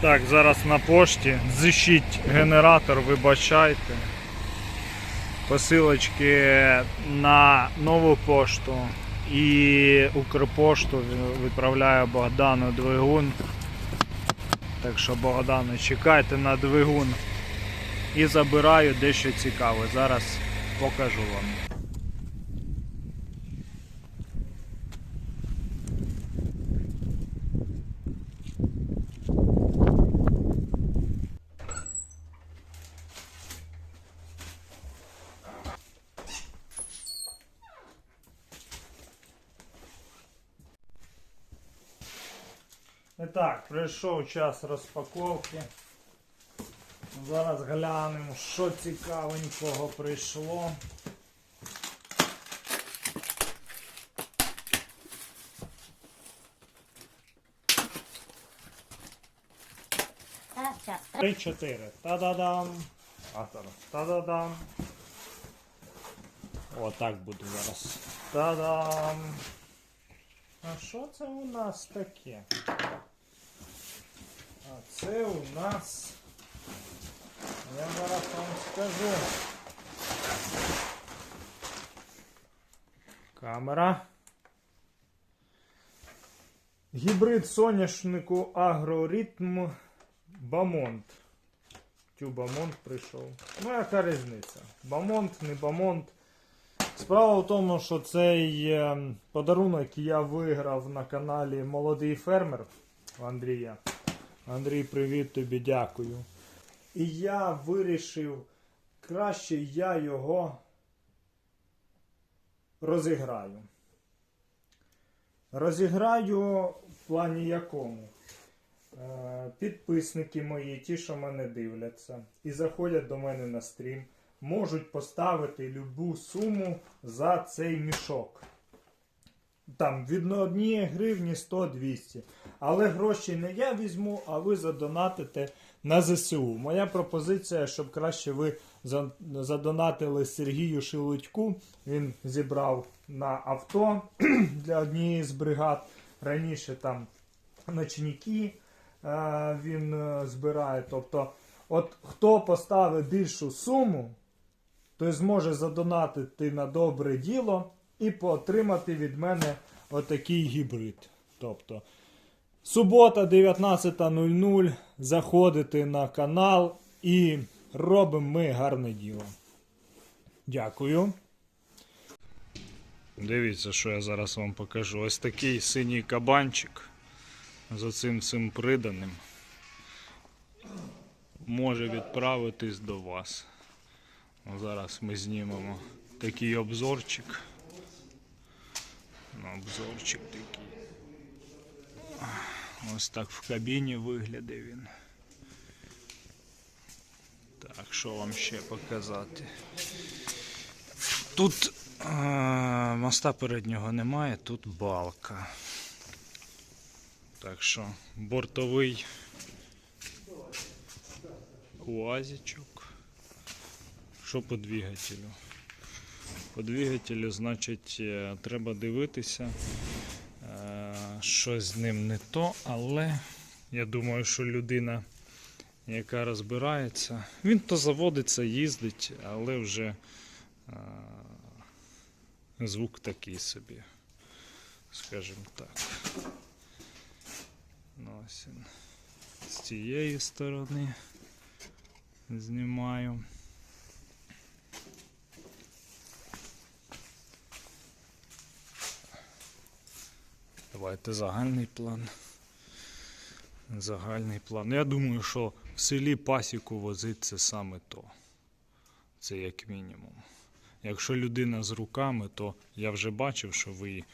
Так, зараз на пошті. Зищіть генератор, вибачайте. Посилочки на нову пошту і Укрпошту відправляє Богдану двигун. Так що Богдану, чекайте на двигун. І забираю дещо цікаве. Зараз покажу вам. Так, прийшов час розпаковки. Зараз глянемо, що цікавенького прийшло. Три-чотири. Та-да-дам. Та-да-дам. О, так буде зараз. Та-дам. А що це у нас таке? Це у нас. Я зараз вам скажу. Камера. Гібрид соняшнику агроритм Бамонт. Тю Бамонт прийшов. Ну, яка різниця? Бамонт, не Бамонт. Справа в тому, що цей е, подарунок я виграв на каналі Молодий фермер Андрія. Андрій, привіт тобі, дякую. І я вирішив, краще я його розіграю. Розіграю в плані якому? Е, Підписники мої, ті, що мене дивляться, і заходять до мене на стрім, можуть поставити любу суму за цей мішок. Там від 1 гривні 100-200. Але гроші не я візьму, а ви задонатите на ЗСУ. Моя пропозиція, щоб краще ви задонатили Сергію Шелудьку. Він зібрав на авто для однієї з бригад. Раніше там ночники е, він е, збирає. Тобто, от хто поставить більшу суму, той зможе задонатити на добре діло і отримати від мене отакий гібрид. Тобто, субота 19.00. Заходите на канал і робимо ми гарне діло. Дякую. Дивіться, що я зараз вам покажу. Ось такий синій кабанчик з оцим цим приданим може відправитись до вас. Зараз ми знімемо такий обзорчик. Обзорчик такий. Ось так в кабіні виглядає він. Так, що вам ще показати? Тут е, моста переднього немає, тут балка. Так що бортовий уазичок. Що по двигателю? По двигателю, значить, е, треба дивитися, е, що з ним не то, але я думаю, що людина, яка розбирається, він то заводиться, їздить, але вже е, звук такий собі, скажімо так. Ну, ось він. З цієї сторони знімаю. Давайте загальний план. Загальний план. Я думаю, що в селі пасіку возити це саме то. Це як мінімум. Якщо людина з руками, то я вже бачив, що ви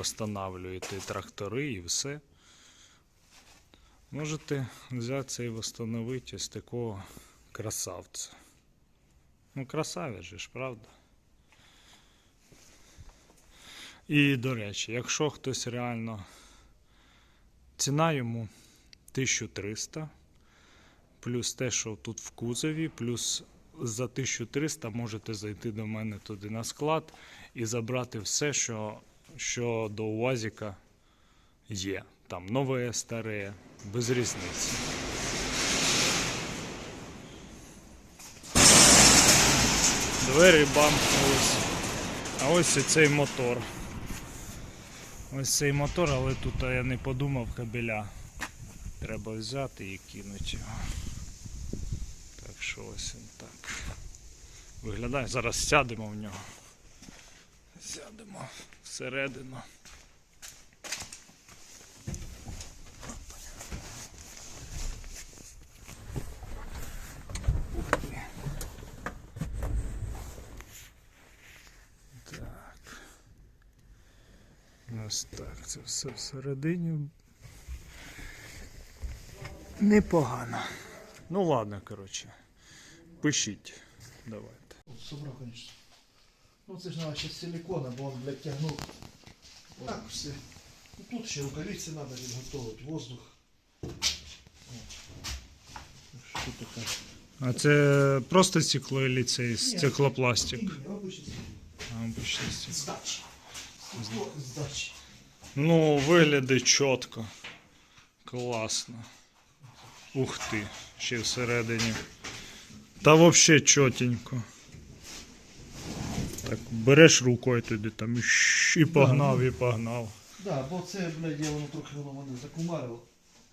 встановлюєте трактори і все. Можете взяти і встановити ось такого красавця. Ну, красавець ж, правда? І, до речі, якщо хтось реально ціна йому 1300, плюс те, що тут в кузові, плюс за 1300 можете зайти до мене туди на склад і забрати все, що що до УАЗіка є. Там нове, старе, без різниці. Двері бамкнулись. А ось і цей мотор. Ось цей мотор, але тут я не подумав кабеля. Треба взяти і кинути його. Так що ось він так. Виглядає. Зараз сядемо в нього. Сядемо всередину. Ось так. Це все всередині. Непогано. Ну ладно, коротше. Пишіть. Давайте. От собрав, конечно. Ну це ж треба ще силикона, бо він, блядь, тягнув. Так все. Ну тут ще рукавиці треба підготовити, воздух. Що така? А це просто стекло или це стеклопластик? Ні, обичний стекло. А, стекло. Здачі. Стекло здачі. Ну, виглядить чітко. Класно. Ух ти, ще всередині. Та взагалі чотенько. Так, береш рукою туди там і, погнав, і погнав. Да, бо це, блядь, я воно трохи воно мене закумарило.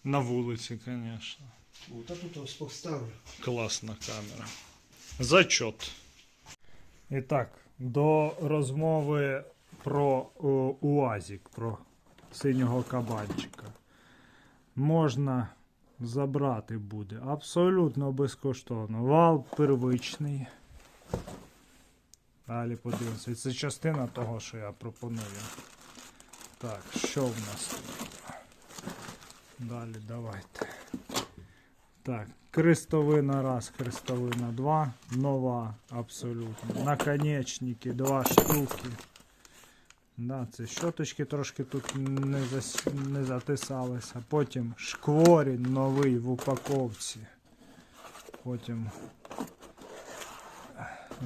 На вулиці, звісно. От, а тут поставлю. Класна камера. Зачот. І так, до розмови про о, УАЗик, про синього кабанчика. Можна забрати буде абсолютно безкоштовно. Вал первичний. Далі подивимося. Це частина того, що я пропоную. Так, що в нас тут? Далі давайте. Так, крестовина раз, крестовина два, нова абсолютно. Наконечники, два штуки. Да, це щоточки трошки тут не, зас... не затисалися. Потім шкворінь новий в упаковці. Потім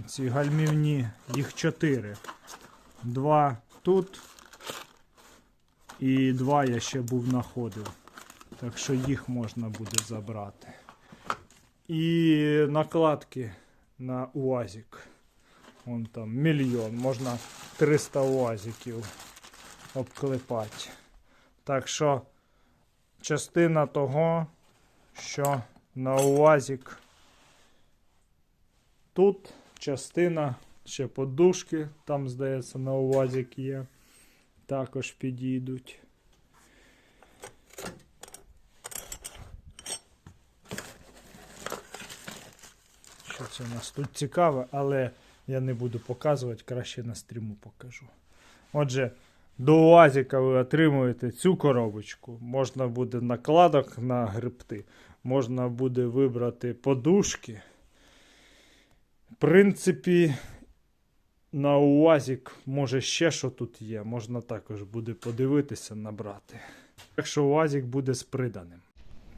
ці гальмівні, їх чотири. Два тут. І два я ще був знаходив. Так що їх можна буде забрати. І накладки на УАЗик. Вон там мільйон. Можна 300 УАЗиків обклепати. Так що частина того, що на УАЗик тут частина ще подушки, там, здається, на УАЗик є. Також підійдуть. Що це у нас тут цікаве, але я не буду показувати, краще на стріму покажу. Отже, до УАЗіка ви отримуєте цю коробочку. Можна буде накладок на грибти, можна буде вибрати подушки. В принципі, на УАЗік, може ще що тут є, можна також буде подивитися, набрати. Так що УАЗік буде з приданим.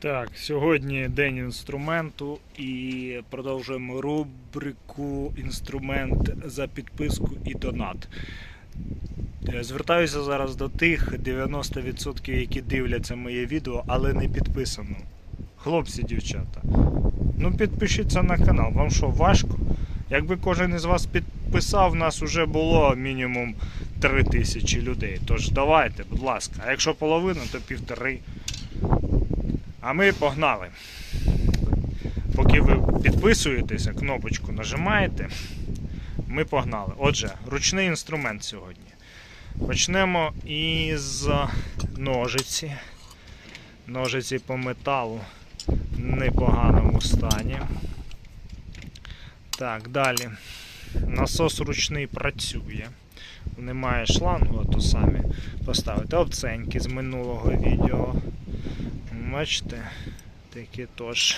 Так, сьогодні день інструменту і продовжуємо рубрику інструмент за підписку і донат. Е, Звертаюся зараз до тих 90%, які дивляться моє відео, але не підписано. Хлопці, дівчата. Ну підпишіться на канал. Вам що, важко? Якби кожен із вас підписав, нас вже було мінімум 3 тисячі людей. Тож давайте, будь ласка. А якщо половина, то півтори. А ми погнали. Поки ви підписуєтеся, кнопочку нажимаєте, ми погнали. Отже, ручний інструмент сьогодні. Почнемо із ножиці. Ножиці по металу в непоганому стані. Так, далі. Насос ручний працює. Немає шлангу, а то самі поставити обценьки з минулого відео. Бачите, такий тож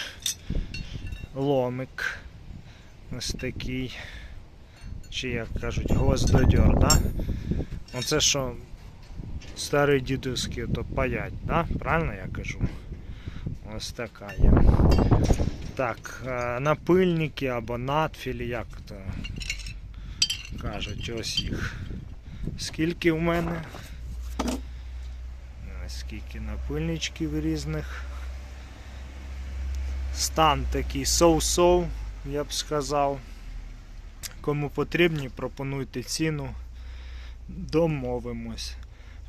ломик. Ось такий. Чи як кажуть, гвоздодьор, да? Оце що старий дідуський то паять, да? Правильно я кажу? Ось така є. Так, е, напильники або надфілі, як то кажуть, ось їх. Скільки в мене? Скільки напильничків різних. Стан такий соу-соу, я б сказав. Кому потрібні, пропонуйте ціну. Домовимось.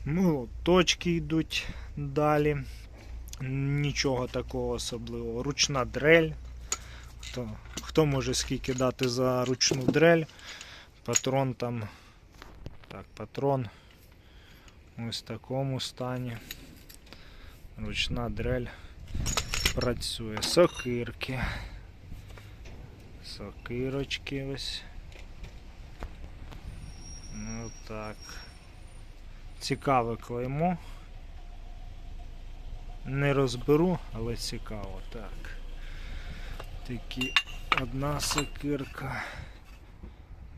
Молоточки йдуть далі. Нічого такого особливого. Ручна дрель. Хто, хто може скільки дати за ручну дрель? Патрон там. Так, патрон. Ось в такому стані. Ручна дрель працює. Сокирки. Сокирочки ось. Ну так. Цікаве клеймо. Не розберу, але цікаво. Так. Такі одна сокирка.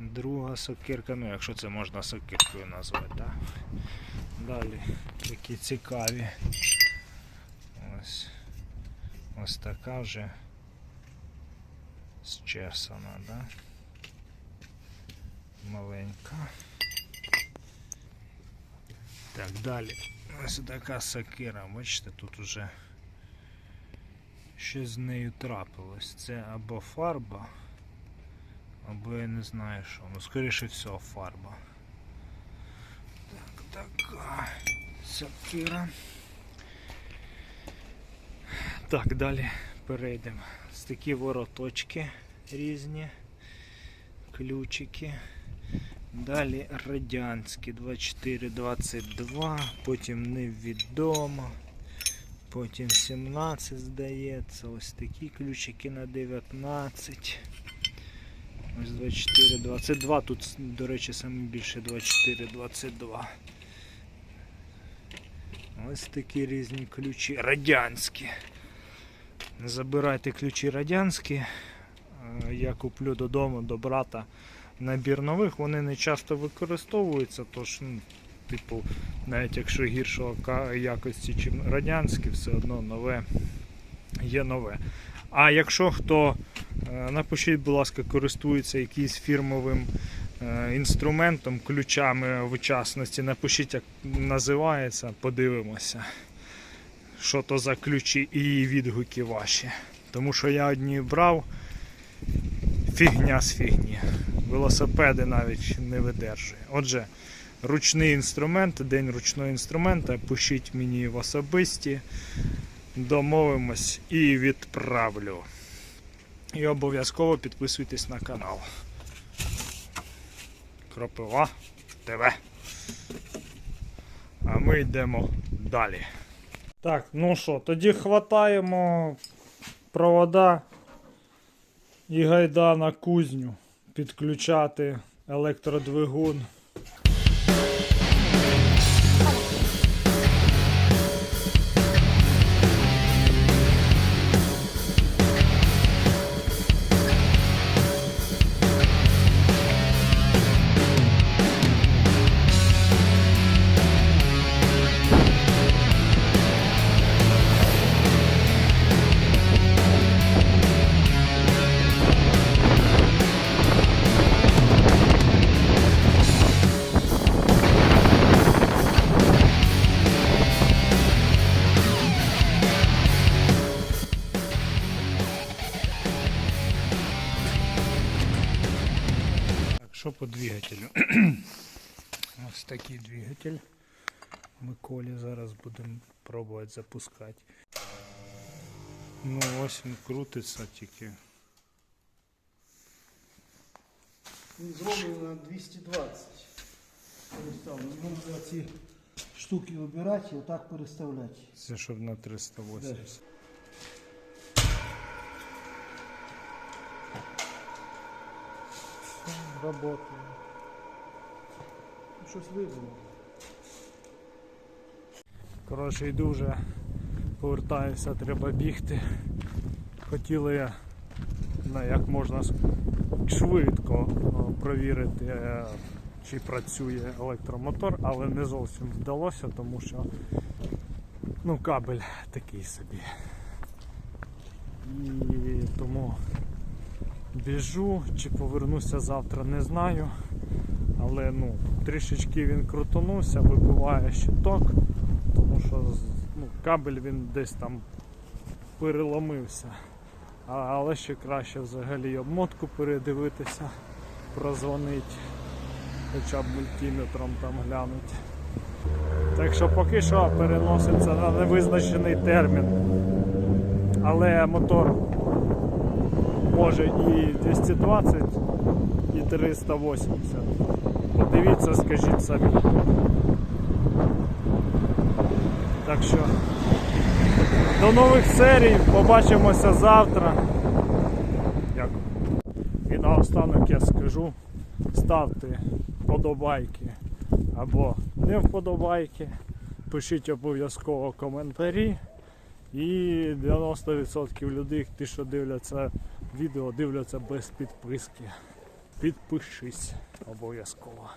Друга сокирка, ну якщо це можна сокиркою назвати, так? Далі такі цікаві. Ось. Ось така вже зчесана, да? Маленька. Так, далі. Ось така сокира, бачите, тут уже щось з нею трапилось. Це або фарба, або я не знаю що. Ну, скоріше всього, фарба. Так, сокира. Так, далі перейдемо. Ось такі вороточки різні, ключики. Далі радянські 24-22, потім невідомо, потім 17 здається, ось такі ключики на 19. Ось 24-22, тут, до речі, саме більше 24-22. Ось такі різні ключі радянські. Не забирайте ключі радянські. Е, Я куплю додому до брата набір нових, вони не часто використовуються, тож, ну, типу, навіть якщо гіршого якості, ніж радянські, все одно нове є нове. А якщо хто, е, напишіть, будь ласка, користується якимось фірмовим інструментом, ключами в частності, напишіть, як називається, подивимося, що то за ключі і відгуки ваші. Тому що я одні брав, фігня з фігні. Велосипеди навіть не видержує. Отже, ручний інструмент, день ручного інструмента, пишіть мені в особисті, домовимось і відправлю. І обов'язково підписуйтесь на канал. Кропива ТВ. А ми йдемо далі. Так, ну що, тоді хватаємо провода і гайда на кузню підключати електродвигун. Миколі зараз будемо пробувати запускати. Ну ось він крутиться тільки. Він зроблений на 220. Переставлено. Можна ці штуки вибирати і отак переставляти. Це щоб на 380. Все, Работає. Щось вибрано. Коротше, йду вже повертаюся, треба бігти. Хотіли я на як можна швидко провірити, е, чи працює електромотор, але не зовсім вдалося, тому що ну, кабель такий собі. І тому біжу, чи повернуся завтра, не знаю. Але ну, трішечки він крутонувся, вибиває щиток, тому що ну, кабель він десь там переломився. А, але ще краще взагалі обмотку передивитися, прозвонити, хоча б мультиметром там глянуть. Так що поки що переноситься на невизначений термін. Але мотор може і 220, і 380. Подивіться, скажіть самі. Так що до нових серій, побачимося завтра. Дякую. І наостанок я скажу, ставте вподобайки або не вподобайки, пишіть обов'язково коментарі. І 90% людей, ті, що дивляться відео, дивляться без підписки. Підпишись обов'язково.